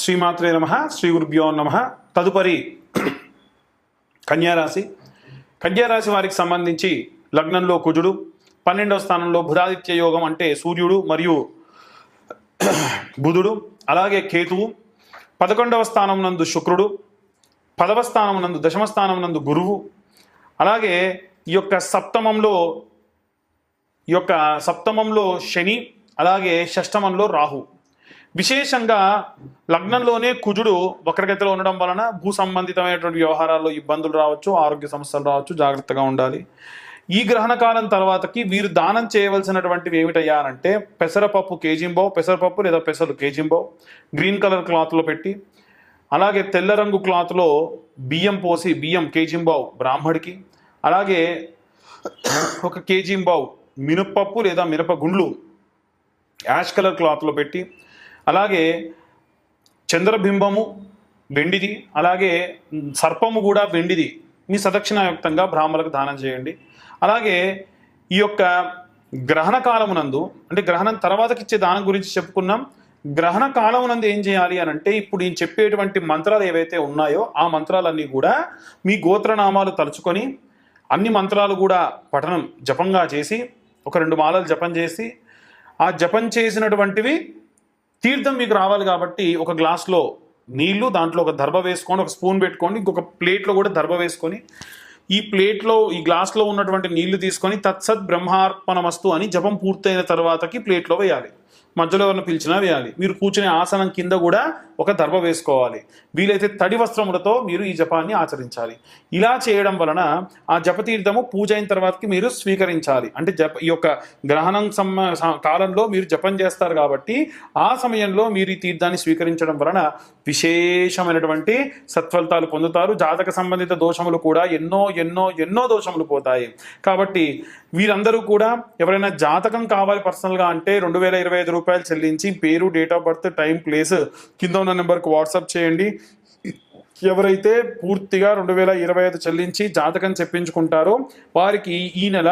శ్రీమాత్రే నమ శ్రీ గురుభ్యో నమ. తదుపరి కన్యారాశి. కన్యారాశి వారికి సంబంధించి లగ్నంలో కుజుడు పన్నెండవ స్థానంలో బుధాదిత్య యోగం అంటే సూర్యుడు మరియు బుధుడు అలాగే కేతువు. పదకొండవ స్థానం నందు శుక్రుడు పదవ స్థానం నందు దశమ స్థానం నందు గురువు. అలాగే ఈ యొక్క సప్తమంలో ఈ యొక్క సప్తమంలో శని అలాగే షష్టమంలో రాహు. విశేషంగా లగ్నంలోనే కుజుడు వక్రగతిలో ఉండడం వలన భూ సంబంధితమైనటువంటి వ్యవహారాల్లో ఇబ్బందులు రావచ్చు ఆరోగ్య సమస్యలు రావచ్చు జాగ్రత్తగా ఉండాలి. ఈ గ్రహణ కాలం తర్వాతకి వీరు దానం చేయవలసినటువంటివి ఏమిటయ్యా అంటే పెసరపప్పు కేజింబో పెసరపప్పు లేదా పెసలు కేజింబో గ్రీన్ కలర్ క్లాత్లో పెట్టి అలాగే తెల్ల రంగు క్లాత్లో బియ్యం పోసి బియ్యం కేజింబావు బ్రాహ్మడికి అలాగే ఒక కేజింబావు మినపప్పు లేదా మినప గుండ్లు యాష్ కలర్ క్లాత్లో పెట్టి అలాగే చంద్రబింబము వెండిది అలాగే సర్పము కూడా వెండిది. మీ సదక్షిణాయుక్తంగా బ్రాహ్మణులకు దానం చేయండి. అలాగే ఈ యొక్క గ్రహణ కాలమునందు అంటే గ్రహణం తర్వాతకి ఇచ్చే దానం గురించి చెప్పుకున్నాం. గ్రహణ కాలమునందు ఏం చేయాలి అని అంటే ఇప్పుడు నేను చెప్పేటువంటి మంత్రాలు ఏవైతే ఉన్నాయో ఆ మంత్రాలన్నీ కూడా మీ గోత్రనామాలు తలుచుకొని అన్ని మంత్రాలు కూడా పఠనం జపంగా చేసి ఒక రెండు మాలలు జపం చేసి ఆ జపం చేసినటువంటివి తీర్థం మీకు రావాలి కాబట్టి ఒక గ్లాస్లో నీళ్ళు దాంట్లో ఒక దర్భ వేసుకొని ఒక స్పూన్ పెట్టుకొని ఇంకొక ప్లేట్లో కూడా దర్భ వేసుకొని ఈ ప్లేట్లో ఈ గ్లాస్లో ఉన్నటువంటి నీళ్ళు తీసుకొని తత్సత్ బ్రహ్మార్పణమస్తు అని జపం పూర్తయిన తర్వాతకి ప్లేట్లో వేయాలి. మధ్యలో ఎవరిని పిలిచినా వేయాలి. మీరు కూర్చునే ఆసనం కింద కూడా ఒక దర్భ వేసుకోవాలి. వీలైతే తడి వస్త్రములతో మీరు ఈ జపాన్ని ఆచరించాలి. ఇలా చేయడం వలన ఆ జపతీర్థము పూజ అయిన తర్వాతకి మీరు స్వీకరించాలి. అంటే జప ఈ యొక్క గ్రహణం సమ కాలంలో మీరు జపం చేస్తారు కాబట్టి ఆ సమయంలో మీరు ఈ తీర్థాన్ని స్వీకరించడం వలన విశేషమైనటువంటి సత్ఫలితాలు పొందుతారు. జాతక సంబంధిత దోషములు కూడా ఎన్నో ఎన్నో ఎన్నో దోషములు పోతాయి. కాబట్టి వీరందరూ కూడా ఎవరైనా జాతకం కావాలి పర్సనల్గా అంటే రెండు వేల ఇరవై ఐదు రూపాయలు చెల్లించి పేరు date of birth time place కింద ఉన్న నెంబర్కి వాట్సాప్ చేయండి. ఎవరైతే పూర్తిగా రెండు వేల ఇరవై ఐదు చెల్లించి జాతకం చెప్పించుకుంటారో వారికి ఈ నెల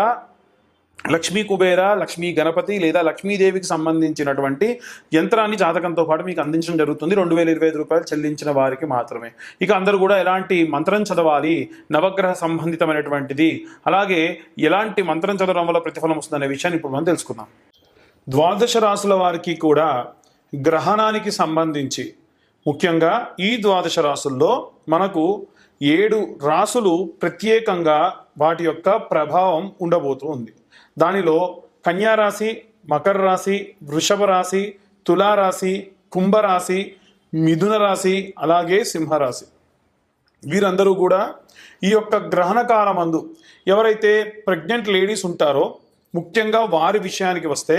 లక్ష్మీ కుబేర లక్ష్మీ గణపతి లేదా లక్ష్మీదేవికి సంబంధించినటువంటి యంత్రాన్ని జాతకంతో పాటు మీకు అందించడం జరుగుతుంది. రెండు వేల ఇరవై ఐదు రూపాయలు చెల్లించిన వారికి మాత్రమే. ఇక అందరూ కూడా ఎలాంటి మంత్రం చదవాలి? నవగ్రహ సంబంధితమైనటువంటిది. అలాగే ఎలాంటి మంత్రం చదవడం వల్ల ప్రతిఫలం వస్తుందనే విషయాన్ని ఇప్పుడు మనం తెలుసుకుందాం. ద్వాదశ రాసుల వారికి కూడా గ్రహణానికి సంబంధించి ముఖ్యంగా ఈ ద్వాదశ రాసుల్లో మనకు ఏడు రాసులు ప్రత్యేకంగా వాటి యొక్క ప్రభావం ఉండబోతూ ఉంది. దానిలో కన్యారాశి మకర రాశి వృషభ రాశి తులారాశి కుంభరాశి మిథున రాశి అలాగే సింహరాశి వీరందరూ కూడా ఈ యొక్క గ్రహణ కాలమందు ఎవరైతే ప్రెగ్నెంట్ లేడీస్ ఉంటారో ముఖ్యంగా వారి విషయానికి వస్తే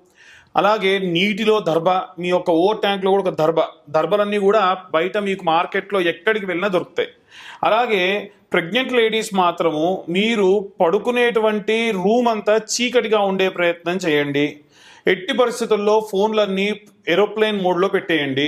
అలాగే నీటిలో దర్భ మీ యొక్క ఓ ట్యాంక్లో కూడా ఒక దర్భ. దర్భలన్నీ కూడా బయట మీకు మార్కెట్లో ఎక్కడికి వెళ్ళినా దొరుకుతాయి. అలాగే ప్రెగ్నెంట్ లేడీస్ మాత్రము మీరు పడుకునేటువంటి రూమ్ అంతా చీకటిగా ఉండే ప్రయత్నం చేయండి. ఎట్టి పరిస్థితుల్లో ఫోన్లన్నీ ఏరోప్లేన్ మోడ్లో పెట్టేయండి.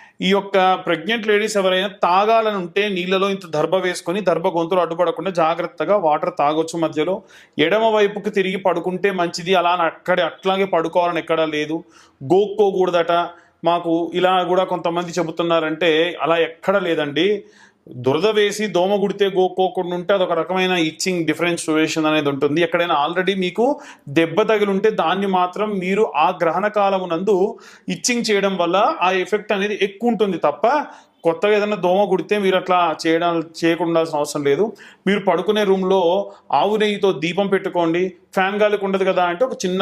ఈ యొక్క ప్రెగ్నెంట్ లేడీస్ ఎవరైనా తాగాలని ఉంటే నీళ్ళలో ఇంత దర్భ వేసుకొని దర్భ గొంతులు అడ్డుపడకుండా జాగ్రత్తగా వాటర్ తాగొచ్చు మధ్యలో. ఎడమ వైపుకి తిరిగి పడుకుంటే మంచిది. అలా అని అక్కడే అట్లాగే పడుకోవాలని ఎక్కడా లేదు. గోక్కోకూడదట. మాకు ఇలా కూడా కొంతమంది చెబుతున్నారంటే అలా ఎక్కడ లేదండి. దురద వేసి దోమ గుడితే గోక్కోకుండా ఉంటే అదొక రకమైన ఇచ్చింగ్ డిఫరెన్షియేషన్ అనేది ఉంటుంది. ఎక్కడైనా ఆల్రెడీ మీకు దెబ్బ తగిలింటే దాన్ని మాత్రం మీరు ఆ గ్రహణ కాలమునందు ఇచ్చింగ్ చేయడం వల్ల ఆ ఎఫెక్ట్ అనేది ఎక్కువ ఉంటుంది తప్ప కొత్తగా ఏదైనా దోమ కుడితే మీరు అట్లా చేయడం చేయకుండా అవసరం లేదు. మీరు పడుకునే రూమ్లో ఆవు నెయ్యితో దీపం పెట్టుకోండి. ఫ్యాన్ గాలికి ఉండదు కదా అంటే ఒక చిన్న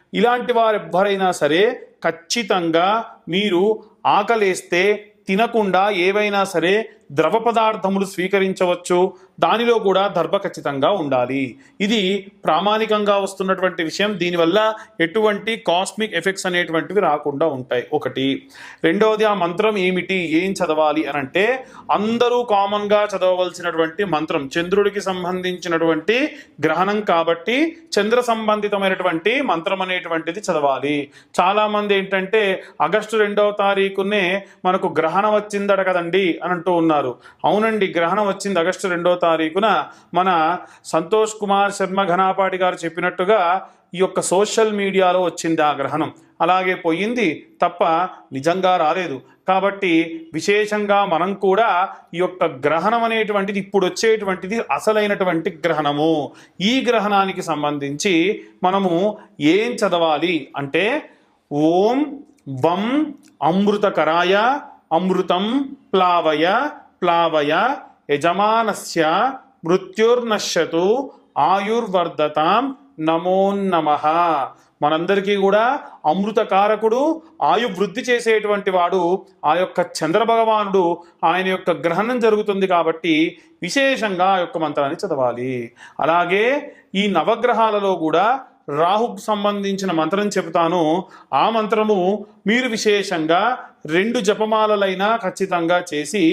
ఇలాంటి వారు ఎవ్వరైనా సరే ఖచ్చితంగా మీరు ఆకలేస్తే తినకుండా ఏవైనా సరే ద్రవ పదార్థములు స్వీకరించవచ్చు. దానిలో కూడా దర్భ ఖచ్చితంగా ఉండాలి. ఇది ప్రామాణికంగా వస్తున్నటువంటి విషయం. దీనివల్ల ఎటువంటి కాస్మిక్ ఎఫెక్ట్స్ అనేటువంటివి రాకుండా ఉంటాయి. ఒకటి. రెండవది ఆ మంత్రం ఏమిటి? ఏం చదవాలి? అని అంటే అందరూ కామన్గా చదవవలసినటువంటి మంత్రం చంద్రుడికి సంబంధించినటువంటి గ్రహణం కాబట్టి చంద్ర సంబంధితమైనటువంటి మంత్రం అనేటువంటిది చదవాలి. చాలామంది ఏంటంటే ఆగస్టు రెండవ తారీఖునే మనకు గ్రహణం వచ్చిందట కదండి అని అంటూ ఉన్నారు. అవునండి గ్రహణం వచ్చింది ఆగస్టు రెండవ తారీఖున మన సంతోష్ కుమార్ శర్మ ఘనాపాటి గారు చెప్పినట్టుగా ఈ యొక్క సోషల్ మీడియాలో వచ్చింది ఆ గ్రహణం అలాగే పోయింది తప్ప నిజంగా రాలేదు. కాబట్టి విశేషంగా మనం కూడా ఈ యొక్క గ్రహణం అనేటువంటిది ఇప్పుడు వచ్చేటువంటిది అసలైనటువంటి గ్రహణము. ఈ గ్రహణానికి సంబంధించి మనము ఏం చదవాలి అంటే ఓం వం అమృతకరాయ అమృతం ప్లావయ ప్లావయ యజమానస్య మృత్యుర్నశ్యతు ఆయుర్వర్ధతాం నమోన్నమ మనందరికీ కూడా అమృతకారకుడు ఆయు వృద్ధి చేసేటువంటి వాడు ఆ యొక్క చంద్రభగవానుడు ఆయన యొక్క గ్రహణం జరుగుతుంది కాబట్టి విశేషంగా ఆ యొక్క మంత్రాన్ని చదవాలి. అలాగే ఈ నవగ్రహాలలో కూడా రాహుకు సంబంధించిన మంత్రం చెబుతాను. ఆ మంత్రము మీరు విశేషంగా రెండు జపమాలలైనా ఖచ్చితంగా చేసి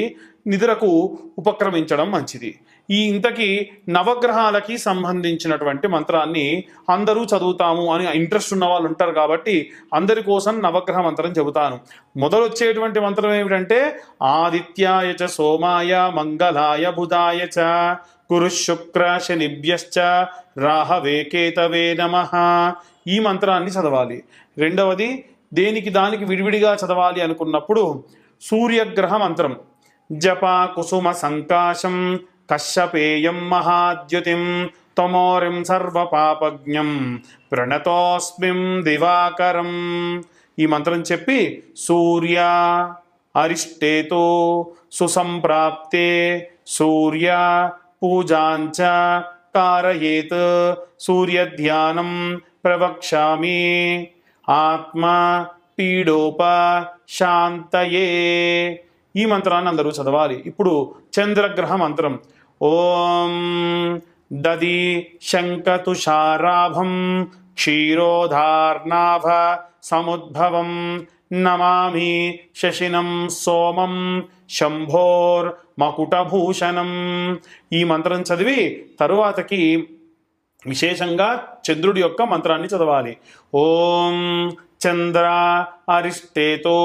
నిద్రకు ఉపక్రమించడం మంచిది. ఈ ఇంతకీ నవగ్రహాలకి సంబంధించినటువంటి మంత్రాన్ని అందరూ చదువుతాము అని ఇంట్రెస్ట్ ఉన్న వాళ్ళు ఉంటారు కాబట్టి అందరి కోసం నవగ్రహ మంత్రం చెబుతాను. మొదలొచ్చేటువంటి మంత్రం ఏమిటంటే ఆదిత్యాయ చ సోమాయ మంగళాయ బుధాయ చ గురు శుక్ర శనిభ్యశ్చ రాహవే కేతవే నమ. ఈ మంత్రాన్ని చదవాలి. రెండవది దేనికి దానికి విడివిడిగా చదవాలి అనుకున్నప్పుడు సూర్యగ్రహ మంత్రం. జప సంకాశం కశ్యపేయం మహాద్యుతిం తమోరిం సర్వపాపజ్ఞం ప్రణతోస్మిం దివాకరం. ఈ మంత్రం చెప్పి సూర్య అరిష్టేతో సుసంప్రాప్తే సూర్య పూజాంచ కారయేత్ సూర్యధ్యానం ప్రవక్ష్యామి. ఆత్మ పీడోప శాంతయే. ఈ మంత్రాన్ని అందరూ చదవాలి. ఇప్పుడు చంద్రగ్రహ మంత్రం. ఓం దది శంకతుషారాభం క్షీరోధార్నాభ సముద్భవం నమామి శశినం సోమం శంభోర్ మకుటభూషణం ఈ మంత్రం చదివి తరువాతకి విశేషంగా చంద్రుడి యొక్క మంత్రాన్ని చదవాలి. ఓం చంద్ర అరిష్టేతో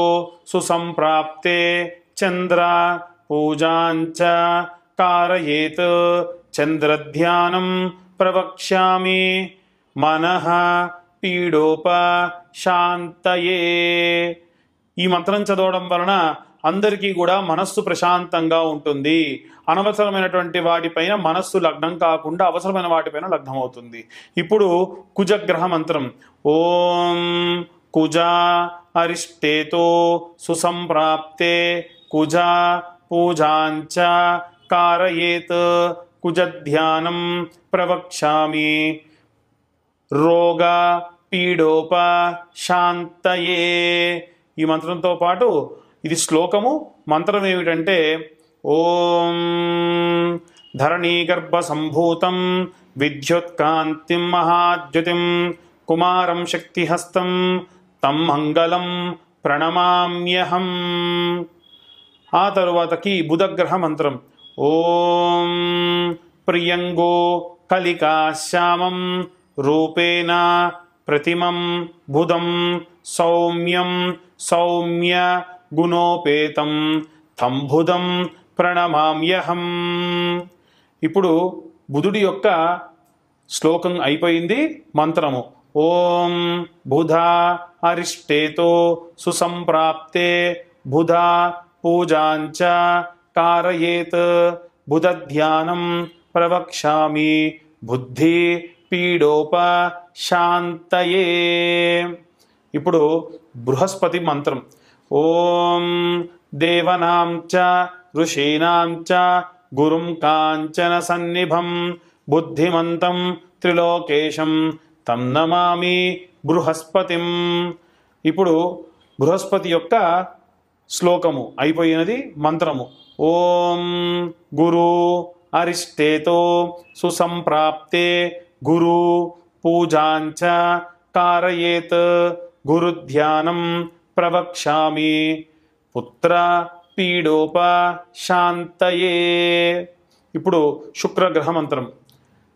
సుసంప్రాప్తే చంద్ర పూజాంచ కారయేత్. చంద్రధ్యానం ప్రవక్ష్యామి. మనః పీడోప శాంతయే. ఈ మంత్రం చదవడం వలన అందరికీ కూడా మనస్సు ప్రశాంతంగా ఉంటుంది. అనవసరమైనటువంటి వాటిపైన మనస్సు లగ్నం కాకుండా అవసరమైన వాటిపైన లగ్నం అవుతుంది. ఇప్పుడు కుజగ్రహ మంత్రం. ఓం కుజ అరిష్టేతో సుసంప్రాప్తే కుజా పూజాంచ కారయేత్ కుజధ్యానం ప్రవక్ష్యామి రోగ పీడోప శాంతయే ఈ మంత్రంతో పాటు ఇది శ్లోకము. మంత్రం ఏమిటంటే ఓం ధరణీగర్భ సంభూతం విద్యుత్కాంతిం మహాద్యుతిం కుమారం శక్తిహస్తం తం మంగళం ప్రణమామ్యహం। ఆ తరువాతకి బుధగ్రహ మంత్రం. ఓం ప్రియంగో కలికాశ్యామం రూపేణ ప్రతిమం బుధం సౌమ్యం సౌమ్య గుణోపేతం తంబుధం ప్రణమామ్యహం ఇప్పుడు బుధుడి యొక్క శ్లోకం అయిపోయింది మంత్రము. ఓం బుధ అరిష్టేతో సుసంప్రాప్తే బుధ పూజాంచ కారయేత్ బుధధ్యానం ప్రవక్ష్యామి బుద్ధి పీడోప శాంతయే ఇప్పుడు బృహస్పతి మంత్రం ఓం దేవనాం చ ఋషీణాం చ గురుం కాంచన సన్నిభం బుద్ధిమంతం త్రిలోకేశం తం నమామి బృహస్పతిం ఇప్పుడు బృహస్పతి యొక్క శ్లోకము అయిపోయినది మంత్రము. ఓం గురు అరిష్టేతో సుసంప్రాప్తే గురు పూజాంచ కారయేత్ గురుధ్యానం ప్రవక్ష్యామి. పుత్ర పీడోప శాంతయే. ఇప్పుడు శుక్రగ్రహ మంత్రం.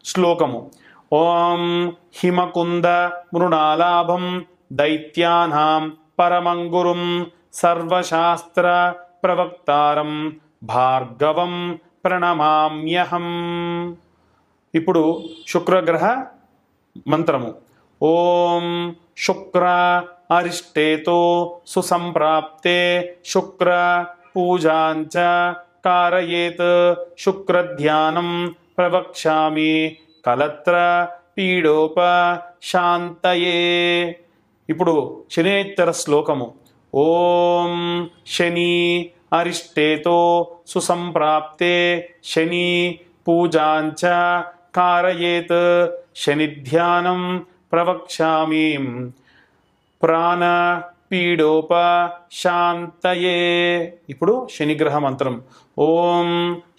శ్లోకము. ఓం హిమకుంద మృణాలాభం దైత్యానాం పరమంగురుం సర్వశాస్త్ర ప్రవక్తారం భార్గవం ప్రణమామ్యహం. ఇప్పుడు శుక్రగ్రహ మంత్రము. ఓం శుక్ర అరిష్టేతో సుసంప్రాప్తే శుక్ర పూజాంచ కారయేత్ శుక్రధ్యానం ప్రవక్ష్యామి కలత్ర పీడోప శాంతయే ఇప్పుడు శనేత్తర శ్లోకము. ఓం శని అరిష్టేతో సుసంప్రాప్తే శని పూజాంచ కారయేత్ శనిధ్యానం ప్రవక్ష్యామి ప్రాణ పీడోప శాంతయే ఇప్పుడు శనిగ్రహ మంత్రం. ఓం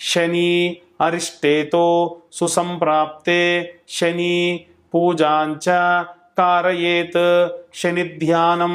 శని అరిష్టేతో సుసంప్రాప్తే శని పూజాంచ కారయేత్ శనిధ్యానం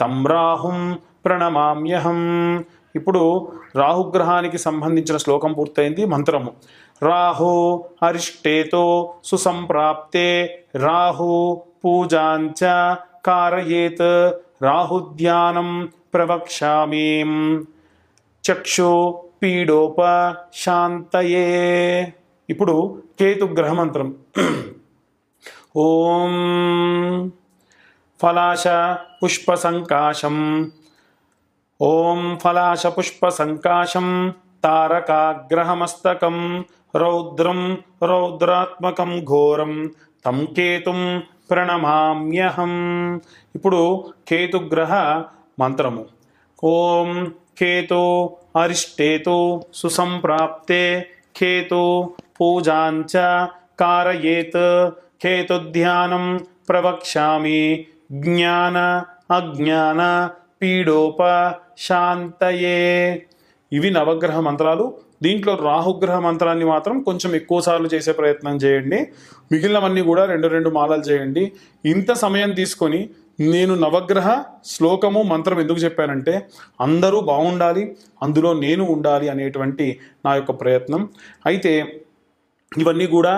తం రాహుం ప్రణమామ్యహం. ఇప్పుడు రాహుగ్రహానికి సంబంధించిన శ్లోకం పూర్తయింది మంత్రము. రాహో అరిష్టేతో సుసంప్రాప్తే రాహు పూజాంచ కారయేత్ రాహుధ్యానం ప్రవక్ష్యామి. చక్షు పీడోప శాంతయే. ఇప్పుడు కేతుగ్రహ మంత్రం. ఓం ఫలాశ పుష్పసంకాశం ఓం ఫలాశపుష్పసంకాశం తారకాగ్రహమస్తకం రౌద్రం రౌద్రాత్మకం ఘోరం తం కేతుం ప్రణమామ్యహం ఇప్పుడు కేతుగ్రహ మంత్రము. ఓం కేతో అరిష్టేతో సుసంప్రాప్తే కేతో పూజాంచ కారయేత్ కేతుధ్యానం ప్రవక్ష్యామి జ్ఞాన అజ్ఞాన పీడోప శాంతయే. ఇవి నవగ్రహ మంత్రాలు. దీంట్లో రాహుగ్రహ మంత్రాన్ని మాత్రం కొంచెం ఎక్కువ సార్లు చేసే ప్రయత్నం చేయండి. మిగిలినవన్నీ కూడా రెండు రెండు మాలలు చేయండి. ఇంత సమయం తీసుకొని నేను నవగ్రహ శ్లోకము మంత్రం ఎందుకు చెప్పానంటే అందరూ బాగుండాలి అందులో నేను ఉండాలి అనేటువంటి నా యొక్క ప్రయత్నం. అయితే ఇవన్నీ కూడా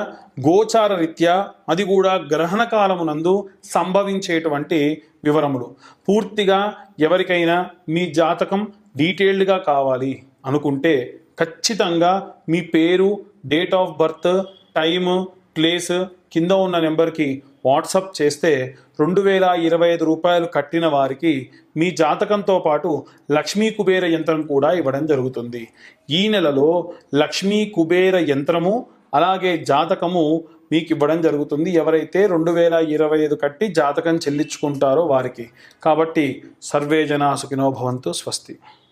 గోచార రీత్యా అది కూడా గ్రహణ కాలమునందు సంభవించేటువంటి వివరములు. పూర్తిగా ఎవరికైనా మీ జాతకం డీటెయిల్డ్గా కావాలి అనుకుంటే ఖచ్చితంగా మీ పేరు date of birth time place కింద ఉన్న నెంబర్కి వాట్సప్ చేస్తే రెండు వేల ఇరవై ఐదు రూపాయలు కట్టిన వారికి మీ జాతకంతో పాటు లక్ష్మీ కుబేర యంత్రం కూడా ఇవ్వడం జరుగుతుంది. ఈ నెలలో లక్ష్మీ కుబేర యంత్రము అలాగే జాతకము మీకు ఇవ్వడం జరుగుతుంది. ఎవరైతే రెండు వేల ఇరవై ఐదు కట్టి జాతకం చెల్లించుకుంటారో వారికి. కాబట్టి సర్వే జనా సుఖినో భవంతు స్వస్తి.